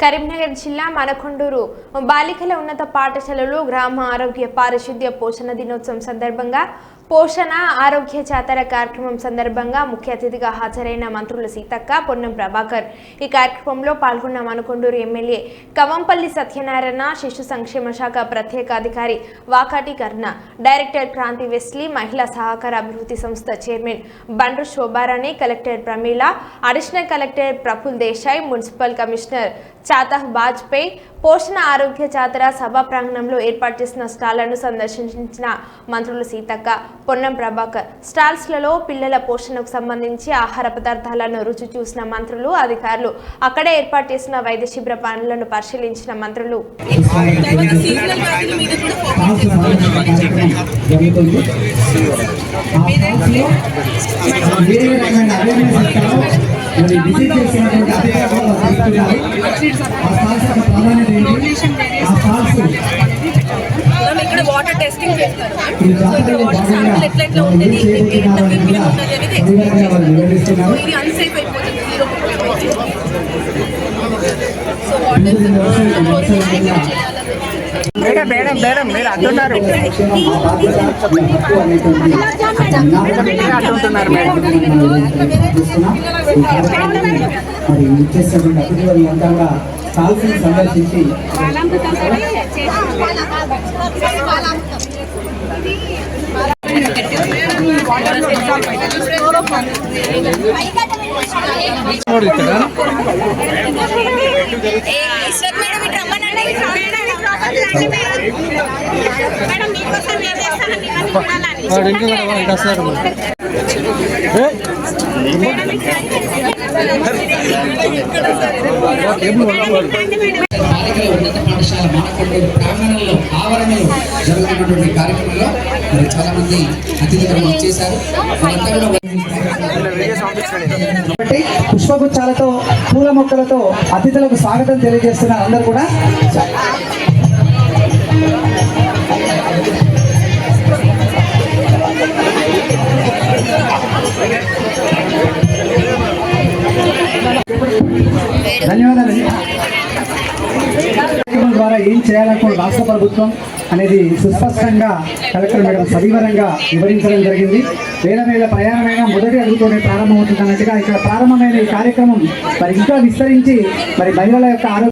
కరీంనగర్ జిల్లా మనకొండూరు బాలికల ఉన్నత పాఠశాలలో గ్రామ ఆరోగ్య పారిశుద్ధ్య పోషణ దినోత్సవం సందర్భంగా పోషణ ఆరోగ్య జాతర కార్యక్రమం సందర్భంగా ముఖ్య అతిథిగా హాజరైన మంత్రులు సీతక్క పొన్నం ప్రభాకర్. ఈ కార్యక్రమంలో పాల్గొన్న మనకొండూరు ఎమ్మెల్యే కవంపల్లి సత్యనారాయణ శిశు సంక్షేమ శాఖ ప్రత్యేక అధికారి వాకాటి కర్ణ డైరెక్టర్ క్రాంతి వెస్లీ మహిళా సహకార అభివృద్ధి సంస్థ chairman Bandru Shobharani collector Pramila additional collector Praful Desai municipal commissioner Chahat Bajpai పోషణ ఆరోగ్య జాతర సభా ప్రాంగణంలో ఏర్పాటు చేసిన స్టాళ్ళను సందర్శించిన మంత్రులు సీతక్క పొన్నం ప్రభాకర్. స్టాల్స్లలో పిల్లల పోషణకు సంబంధించి ఆహార పదార్థాలను రుచి చూసిన మంత్రులు అధికారులు. అక్కడే ఏర్పాటు చేసిన వైద్య శిబిర పనులను పరిశీలించిన మంత్రులు. అవేర్నెస్ మరి విజిట్ చేసినటువంటి అధికారులు చెప్తున్నారు ఆ ఫాల్స్ యొక్క ప్రాధాన్యత ఏంటి ఆ ఇక్కడ వాటర్ టెస్టింగ్ చేస్తారు ఎట్లా ఎట్లా అనేది ఇది అన్సేఫ్ అయిపోతుంది zero so water madam madam madam మీరు అంటున్నారు మీరు మేడం మరి ఇచ్చేసినటువంటి కూడా సందర్శించి ఉన్నత పాఠశాల మానకొండూరు ప్రాంగణంలో ఆవరణలో జరుగుతున్నటువంటి కార్యక్రమంలో మరి చాలా మంది అతిథులు వచ్చేసారు పుష్పగుచ్చాలతో పూల మొక్కలతో అతిథులకు స్వాగతం తెలియజేస్తున్నారు అందరూ కూడా ద్వారా ఏం చేయాలనుకున్న రాష్ట్ర ప్రభుత్వం అనేది సుస్పష్టంగా కలెక్టర్ మేడం సవివరంగా వివరించడం జరిగింది. వేల వేల ప్రయాణమైన మొదటి అడుగుతోనే ప్రారంభమవుతుంది అన్నట్టుగా ఇక్కడ ప్రారంభమైన ఈ కార్యక్రమం మరి ఇంకా విస్తరించి మరి మహిళల యొక్క ఆరోగ్య